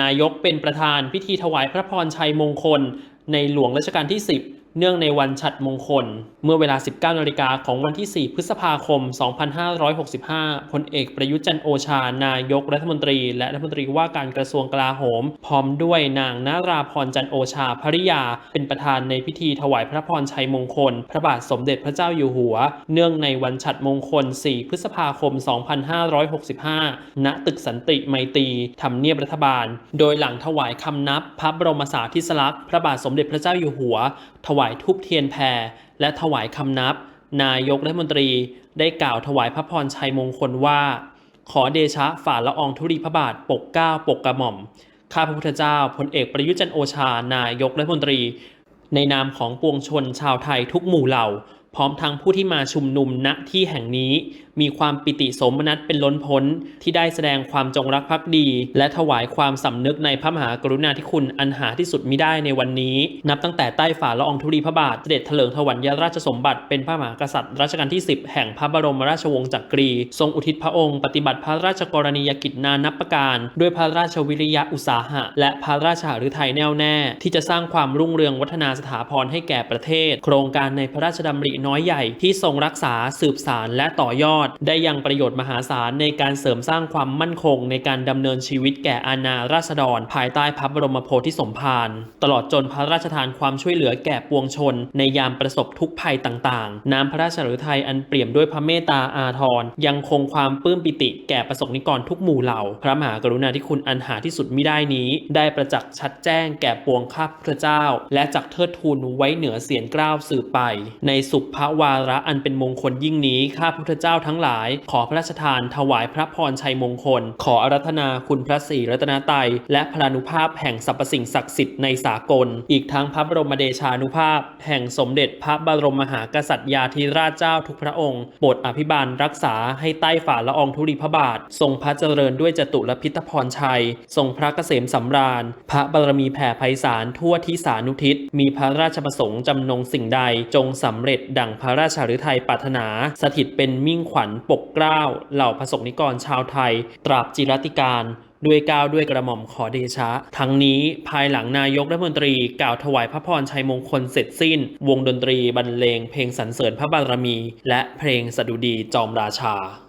นายกเป็นประธานพิธีถวายพระพรชัยมงคล ในหลวงรัชกาลที่ 10 เนื่องในวันฉัตรมงคล เมื่อเวลา 19นาฬิกาของวันที่ 4 พฤษภาคม 2565 พลเอกประยุทธ์จันโอชา นายกรัฐมนตรี และรัฐมนตรีว่าการกระทรวงกลาโหม พร้อมด้วยนางนาราพรจันโอชาภริยา เป็นประธานในพิธีถวายพระพรชัยมงคล พระบาทสมเด็จพระเจ้าอยู่หัว เนื่องในวันฉัตรมงคล 4 พฤษภาคม 2565 ณ ตึกสันติไมตรีทำเนียบรัฐบาล โดยหลังถวายคำนับ พระบรมสารีริสลักษณ์ พระบาทสมเด็จพระเจ้าอยู่หัว ถวายทุบเทียนแพรและถวายคำนับ นายกรัฐมนตรีได้กล่าวถวายพระพรชัยมงคลว่า ขอเดชะฝ่าละอองธุรีพระบาทปกเก้าปกกระหม่อม ข้าพระพุทธเจ้าพลเอกประยุจันโอชานายกรัฐมนตรี ในนามของปวงชนชาวไทยทุกหมู่เหล่า พร้อมทั้งผู้ที่มาชุมนุมณที่แห่งนี้ มีความปิติสมนัตเป็นล้นพ้น ที่ได้แสดงความจงรักภักดี และถวายความสำนึกในพระมหากรุณาธิคุณอันหาที่สุดมิได้ในวันนี้ นับตั้งแต่ใต้ฝ่าละอองธุลีพระบาทเสด็จเถลิงถวัลยราชสมบัติเป็นพระมหากษัตริย์รัชกาลที่ 10 แห่งพระบรมราชวงศ์จักรี ทรงอุทิศพระองค์ ปฏิบัติพระราชกรณียกิจนานับประการ ด้วยพระราชวิริยะอุตสาหะ และพระราชหฤทัยแน่วแน่ ที่จะสร้างความรุ่งเรืองวัฒนาสถาพรให้แก่ประเทศ โครงการในพระราชดำริน้อยใหญ่ที่ทรงรักษาสืบสารและต่อยอด ได้ยังประโยชน์มหาศาลในการเสริมสร้างความมั่นคงในการดำเนินชีวิตแก่อาณาราษฎร ภายใต้พระบรมโพธิสมภารตลอดจนพระราชทานความช่วยเหลือแก่ปวงชน ในยามประสบทุกภัยต่างๆ น้ำพระราชฤทัยอันเปี่ยมด้วยพระเมตตาอาทรยังคงความปลื้มปิติแก่ประสบนิกรทุกหมู่เหล่า พระมหากรุณาธิคุณอันหาที่สุดมิได้นี้ ได้ประจักษ์ชัดแจ้งแก่ปวงข้าพระเจ้า และจักเทิดทูนไว้เหนือเสียงกล้าวสืบไป ในสุภพระวาระอันเป็นมงคลยิ่งนี้ ข้าพุทธเจ้าทั้งหลาย ขอพระราชทานถวายพระพรชัยมงคล ขออารัธนาคุณพระศรีรัตนตรัยและพลานุภาพแห่งสรรพสิ่งศักดิ์สิทธิ์ในสากล อีกทั้งพระบรมเดชานุภาพ แห่งสมเด็จพระบรมมหากษัตริยาธิราชเจ้าทุกพระองค์โปรดอภิบาลรักษาให้ใต้ฝ่าละอองธุลีพระบาท ทรงพระเจริญด้วยจตุรพิทพรชัย ทรงพระเกษมสำราญ พระบารมีแผ่ไพศาลทั่วทิสานุทิศมีพระราชประสงค์จำนงสิ่งใดจงสำเร็จดั่งพระราชฤทัยปรารถนา สถิตเป็นมิ่งขวัญปกเกล้าเหล่าประสงนิกรชาวไทย ตราบจิรติการด้วยก้าวด้วยกระหม่อมขอเดชะ ทั้งนี้ภายหลังนายกรัฐมนตรีกล่าวถวายพระพรชัยมงคลเสร็จสิ้น วงดนตรีบรรเลงเพลงสรรเสริญพระบารมี และเพลงสดุดีจอมราชา